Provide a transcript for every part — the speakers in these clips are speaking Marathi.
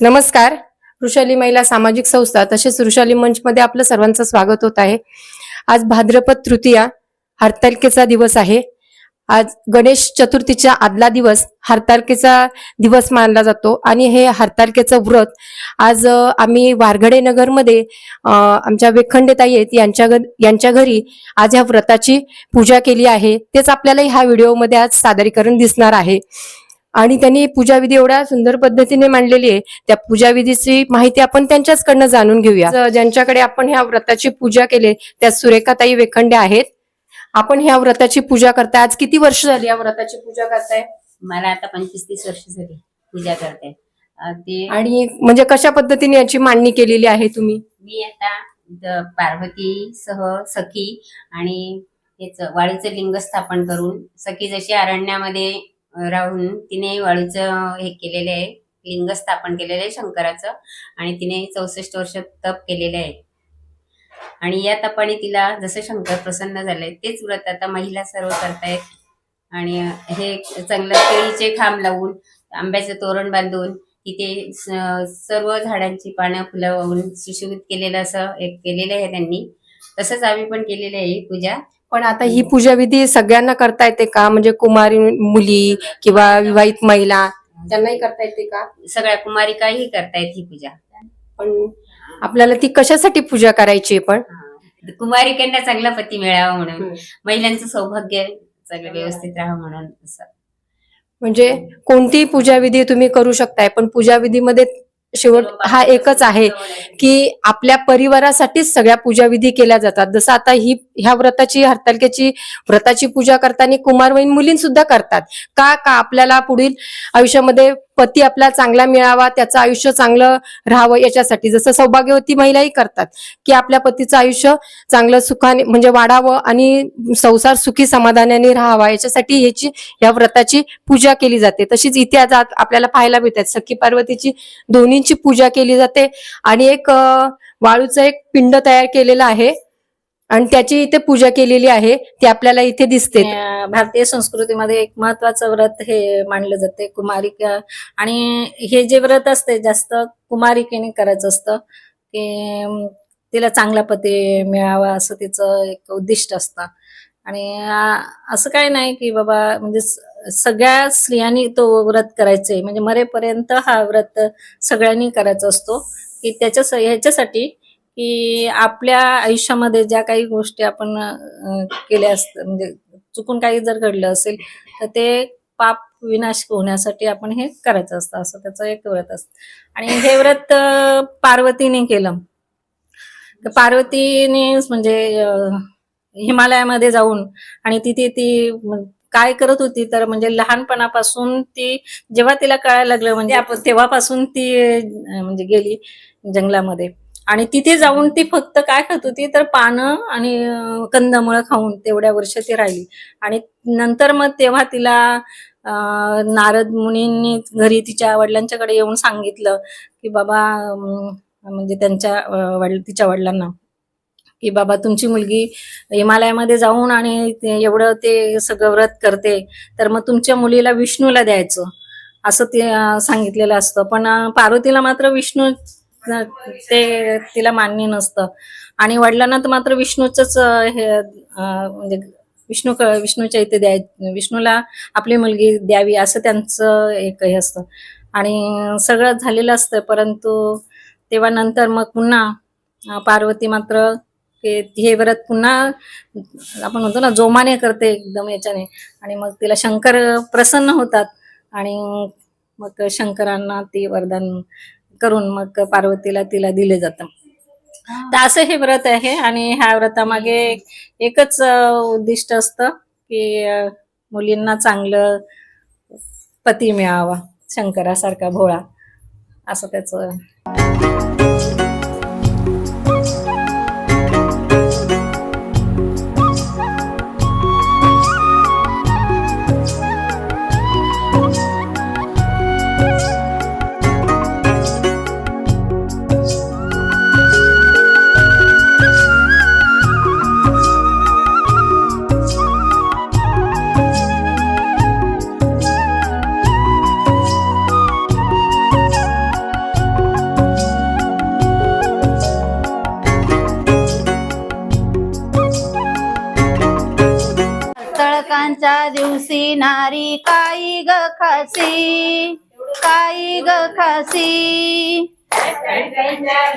नमस्कार. वृषाली महिला सामाजिक संस्था तसेच वृषाली मंचमध्ये आपलं सर्वांचं स्वागत होत आहे. आज भाद्रपद तृतीया हरतालिकेचा दिवस आहे. आज गणेश चतुर्थीच्या आदला दिवस हरतालिकेचा दिवस मानला जातो आणि हे हरतालिकेचं व्रत आज आम्ही वारगडे नगरमध्ये आमच्या वेखंडेताई आहेत यांच्या यांच्या घरी आज ह्या व्रताची पूजा केली आहे. तेच आपल्याला ह्या व्हिडिओमध्ये आज सादरीकरण दिसणार आहे. आणि त्यांनी पूजाविधी एवढ्या सुंदर पद्धतीने मांडलेली आहे. त्या पूजाविधीची माहिती आपण त्यांच्याचकडनं जाणून घेऊया. ज्यांच्याकडे आपण ह्या व्रताची पूजा केली त्या सुरेखाताई वेखंडे आहेत. आपण ह्या व्रताची पूजा करताय. आज किती वर्ष झाली या व्रताची पूजा करताय? मला आता पंचवीस तीस वर्ष झाली पूजा करते. अं, ते आणि म्हणजे कशा पद्धतीने याची मांडणी केलेली आहे तुम्ही? मी आता द- पार्वती सह सखी आणि वाळूचं लिंग स्थापन करून सखी जशी अरण्यामध्ये राहून तिने वाळूचं हे केलेलं आहे लिंग स्थापन केलेलं आहे शंकराचं आणि तिने चौसष्ट वर्ष तप केलेलं आहे. आणि या तपाने तिला जसं शंकर प्रसन्न झालंय तेच व्रत आता महिला सर्व करतायत. आणि हे चांगलं केळीचे खांब लावून आंब्याचं तोरण बांधून तिथे सर्व झाडांची पानं फुलं वाहून सुशोभित केलेलं असं एक केलेलं आहे त्यांनी. तसंच आम्ही पण केलेलं आहे पूजा. पण आता ही पूजाविधी सगळ्यांना करता येते का? म्हणजे कुमारी मुली किंवा विवाहित महिला त्यांनाही करता येते का? सगळ्या कुमारिकाही करतायत ही पूजा. पण आपल्याला ती कशासाठी पूजा करायची आहे पण? कुमारिकांना चांगला पती मिळावा म्हणून. महिलांचं सौभाग्य चांगलं व्यवस्थित राहावं म्हणून असं. म्हणजे कोणतीही पूजाविधी तुम्ही करू शकताय पण पूजाविधीमध्ये शेवट हा एकच आहे की आपल्या परिवारासाठीच सगळ्या पूजाविधी केल्या जातात. जसं आता ही ह्या व्रताची हरतालिकेची व्रताची पूजा करताना कुमारवयीन मुलीं सुद्धा करतात. का का आपल्याला पुढील आयुष्यामध्ये पती आपला चांगला मिळावा त्याचं आयुष्य चांगलं राहावं याच्यासाठी. जसं सौभाग्यवती महिलाही करतात की आपल्या पतीचं आयुष्य चांगलं सुखाने म्हणजे वाढावं आणि संसार सुखी समाधानाने राहावा याच्यासाठी ह्याची या व्रताची पूजा केली जाते. तशीच इतिहासात आपल्याला पाहायला मिळतात. सखी पार्वतीची दोन्हींची पूजा केली जाते आणि एक वाळूचं एक पिंड तयार केलेलं आहे. आणि त्याची इथे पूजा केलेली आहे ती आपल्याला इथे दिसते. भारतीय संस्कृतीमध्ये एक महत्वाचं व्रत हे मानलं जाते कुमारिका. आणि हे जे व्रत असते जास्त कुमारिकेने करायचं असतं की तिला चांगला पती मिळावा असं तिचं एक उद्दिष्ट असतं. आणि असं काय नाही की बाबा म्हणजे सगळ्या स्त्रियांनी तो व्रत करायचे. म्हणजे मरेपर्यंत हा व्रत सगळ्यांनी करायचा असतो की त्याच्या ह्याच्यासाठी की आपल्या आयुष्यामध्ये ज्या काही गोष्टी आपण केल्या असत म्हणजे चुकून काही जर घडलं असेल तर ते पाप विनाश होण्यासाठी आपण हे करायचं असतं असं त्याचं एक व्रत असतं. आणि हे व्रत पार्वतीने केलं. तर पार्वतीने म्हणजे हिमालयामध्ये जाऊन आणि तिथे ती काय करत होती तर म्हणजे लहानपणापासून ती जेव्हा तिला कळायला लागलं म्हणजे आपण तेव्हापासून ती म्हणजे गेली जंगलामध्ये. आणि तिथे जाऊन ती फक्त काय खात होती तर पानं आणि कंदमुळं खाऊन तेवढ्या वर्ष ती राहिली. आणि नंतर मग तेव्हा तिला नारद मुनींनी घरी तिच्या वडिलांच्याकडे येऊन सांगितलं की बाबा म्हणजे त्यांच्या वडील तिच्या वडिलांना की बाबा तुमची मुलगी हिमालयामध्ये जाऊन आणि एवढं ते सगळं व्रत करते तर मग तुमच्या मुलीला विष्णूला द्यायचं असं ते सांगितलेलं असतं. पण पार्वतीला मात्र विष्णू ते तिला मान्य नसतं. आणि वडिलांना तर मात्र विष्णूच हे म्हणजे विष्णू विष्णूच्या इथे द्याय विष्णूला आपली मुलगी द्यावी असं त्यांचं एक हे असतं. आणि सगळं झालेलं असतं परंतु तेव्हा नंतर मग पुन्हा पार्वती मात्र हे व्रत पुन्हा आपण म्हणतो ना जोमाने करते एकदम याच्याने. आणि मग तिला शंकर प्रसन्न होतात. आणि मग शंकरांना ती वरदान करून मग पार्वतीला तिला दिले जातं. तर असं हे व्रत आहे आणि ह्या व्रतामागे एकच उद्दिष्ट असतं की मुलींना चांगलं पती मिळावा शंकरासारखा भोळा असं त्याचं. नारी काई ग खासी? काई ग खासी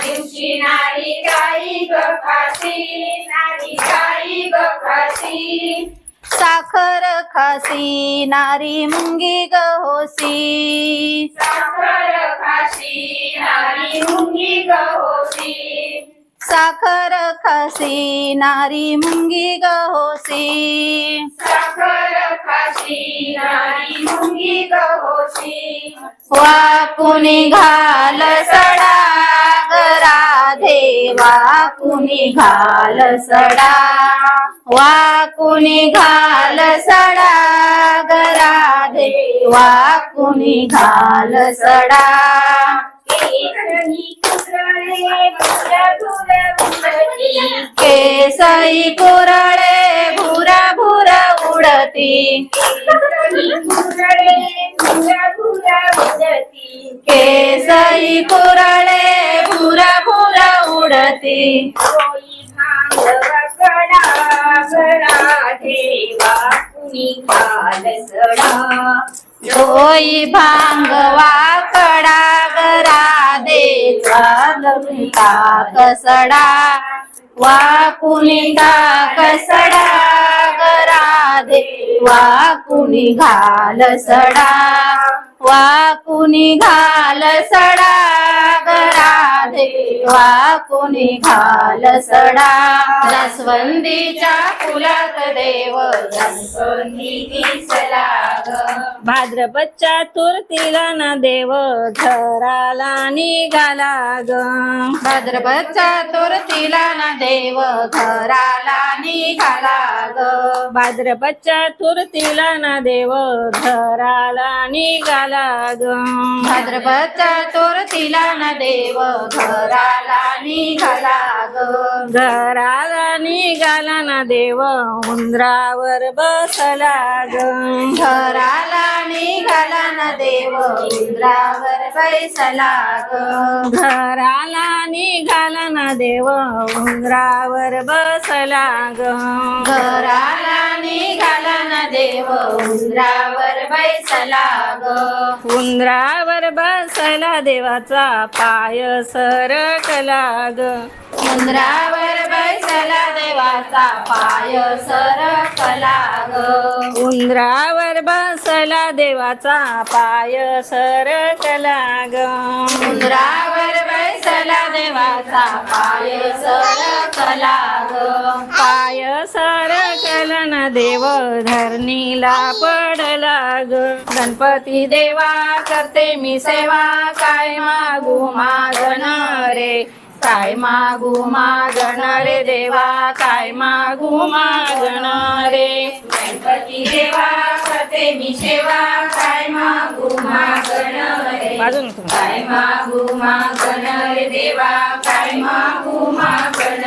दिवशी ग खासी ग खासी? साखर खासी नारी मुंगी ग होसी. साखर खासी नारी मुंगी ग होसी. साखर खासी नारी मुंगी ग होसी साखर खाशी नारी मुंगी ग होशी वाकुनी घाल सडा राधे वाकुनी घाल सडा वाकुनी घाल सडा राधे वाकुनी घाल सडा केसरी कुसळे भुर भुरा उडती. केसई कुरळे भुरा भुरा उडती. केसरी कुसळे केसई कुरळे उडती गडा देवा कुणी सडा होई भांगवा कडा गरा दे चालविता कसडा वाकुनी कसडा गरा दे वाकुनी घाल सडा वाकुनी घाल सडा गरा दे वाकुनी घाल सडा जास्वंदीच्या फुलात देव सोनी दिसला तुरतीला ना देव घराला निघाला ग. भाद्रपदच्या तुरतीला ना देव घराला निघाला ग. भाद्रपदच्या तुरतीला ना देव घराला निघाला ग. भाद्रपदच्या तुरतीला ना देव घराला निघाला ग. घराला निघाला ना देव उंदरावर बसला ग. घराला निघाला ना देव इंद्रावर बैसला ग. घराला निघाला ना देव उंदरावर बसला ग. घराला निघाला ना देव उंदरावर बैसला ग. उंदरावर बसला देवाचा पाय सरकला ग उंदरावर बैसला देवाचा पाय सरकला ग उंदरावर बसला देवाचा पाय सरकला ग उंदरावर बैसला देवाचा पाय सरकला ग. पाय सरकला ना देव धरणीला पडला ग. गणपती देवा करते मी सेवा काय मागू मागण रे? काय मागू मागण रे देवा काय मागू मागण रे? गणपती देवा करते मी सेवा काय मागू मागण रे. काय मागू मागण रे देवा? काय मागू मागण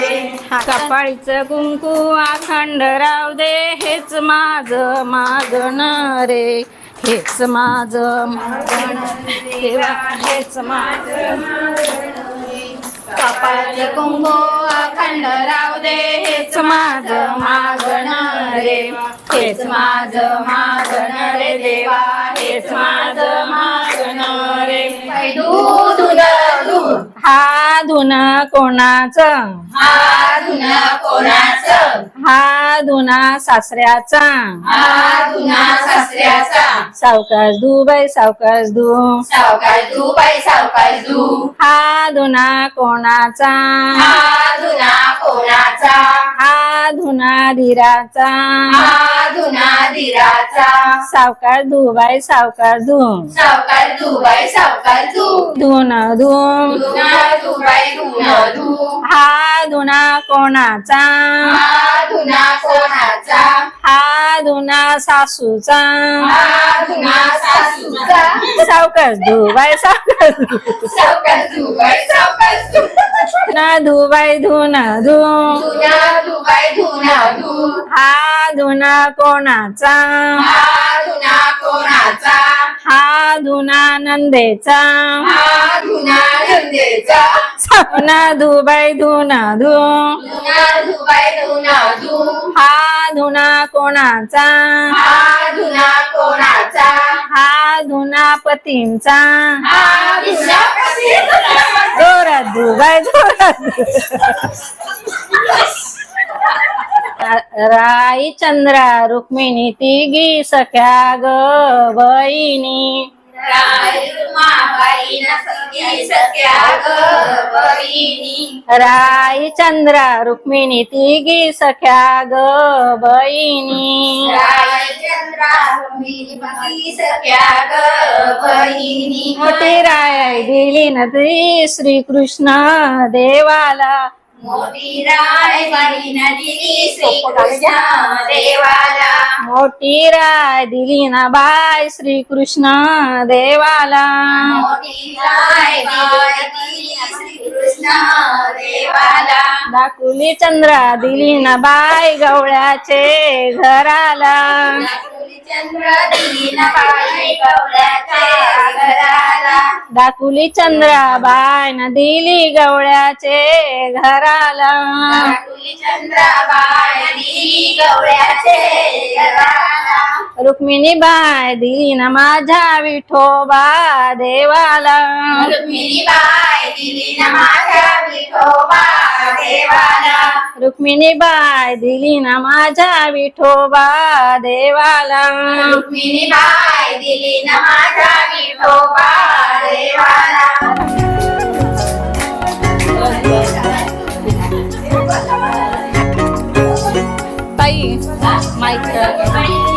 रे? कपाळीचं कुंकू अखंड राव दे हेच माझ मागण रे. हेच माझ मागण देवा हेच माझ कपाळचे कुंभो अखंड राव दे हेच माझ मागण रे हेच माझ मागण रे देवा. हेच माझ मागण रे. दूध दूध हा धुन कोणाचं? हा धुना कोणाचं? हा धुना सासऱ्याचा? हा धुना सासऱ्याचा. सावकाश धू बाई सावकाश धू सावकाश धू बाई सावकाश धू हा धुना कोणाचा? हा धुना कोणाचा? हा धुना धीराचा. हा धुना धीराचा. सावकाश धू बाई सावकाश धू सावकाश धू बाई सावकाश धू. धुन धूम धू बाई धुना धू. हा धुना कोणाचा? हा धुना कोणाचा? हा धुना सासूचा. सावकाश धू बाई सावकाश ना धू धुना धू हा धुना कोणाचा? हा धुना नंदेचा. हा धुना धुना धुबाई धु हा धुना कोणाचा? धुना पतींचा हा धुना जोरात राई चंद्रा रुक्मिणी तिघी सख्या ग बहिणी. राय चंद्र रुक्मिणी तिघी सख्या ग बहिणी. सख्या मोठी राय दिली न श्री कृष्ण देवाला. मोठी राय बाई नदी श्री कृष्ण देवाला मोठी राय दिली ना बाय श्रीकृष्ण देवाला. मोठी राय देवाला दाकुली चंद्रा दिली ना बाय गवळ्याचे घराला. चंद्र दिली न बाई गवळ्याच्या घराला. दाकुली चंद्रा बाय न दिली गवळ्याचे घराला. रुक्मिणी बाय दिली ना माझ्या विठोबा देवाला. रुक्मिणी बाई दिली न माझ्या विठोबा देवाला. रुक्मिणी बाय दिली ना माझ्या विठोबा देवाला. रुक्मिणी बाई दिली न माझ्या विठोबा देवाला ताई माईक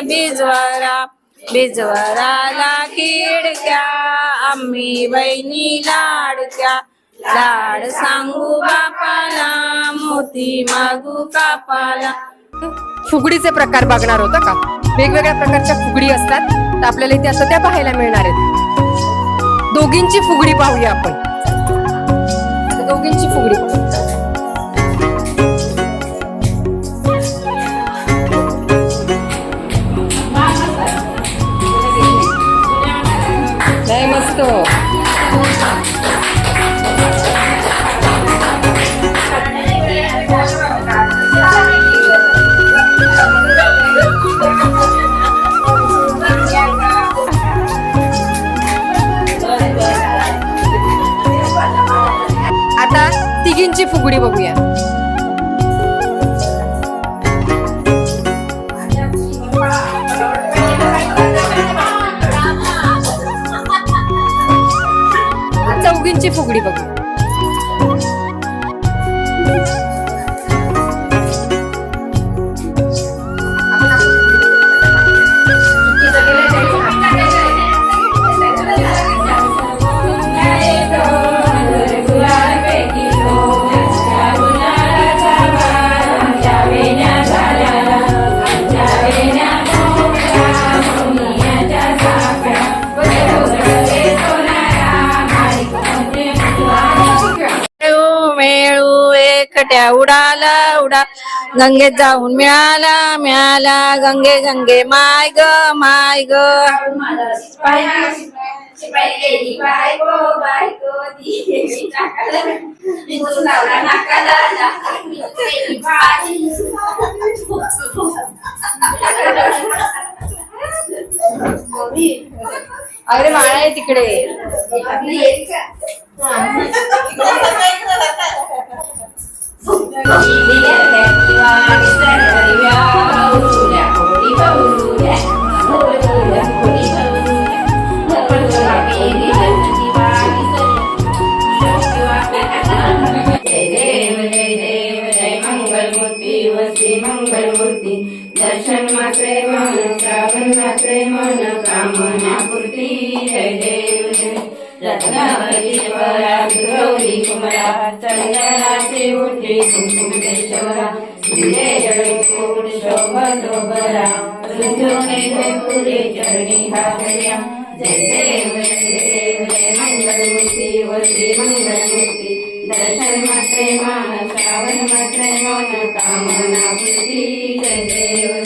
बिजवारा बिजवाराला खिडक्या आम्ही बहिणी लाडक्या. लाड सांगू बापाला मोती मागू कापाला. फुगडीचे प्रकार बघणार होता का? वेगवेगळ्या प्रकारच्या फुगडी असतात तर आपल्याला इथे असं त्या पाहायला मिळणार आहेत. दोघींची फुगडी पाहूया आपण. दोघींची फुगडी. पाहू. आता तिघींची फुगडी बघूया फुगडी बघू. एकट्या उडाला उडा. गंगेत जाऊन मिळाला मिळाला. गंगे गंगे माय ग माय ग. अरे माळा आहे तिकडे. मूर्ती दर्शन मात्रे मन श्रावण मात्रे मन कामना पूर्ती जय देव जय गौरी कुमरा चंदनाची उठी कुंकुमेश्वरा चरणी जय देव देव मंगलमूर्ती व श्री मंगलमूर्ती दर्शन मान श्रावण मात्रे कामना पूर्ती जय देव।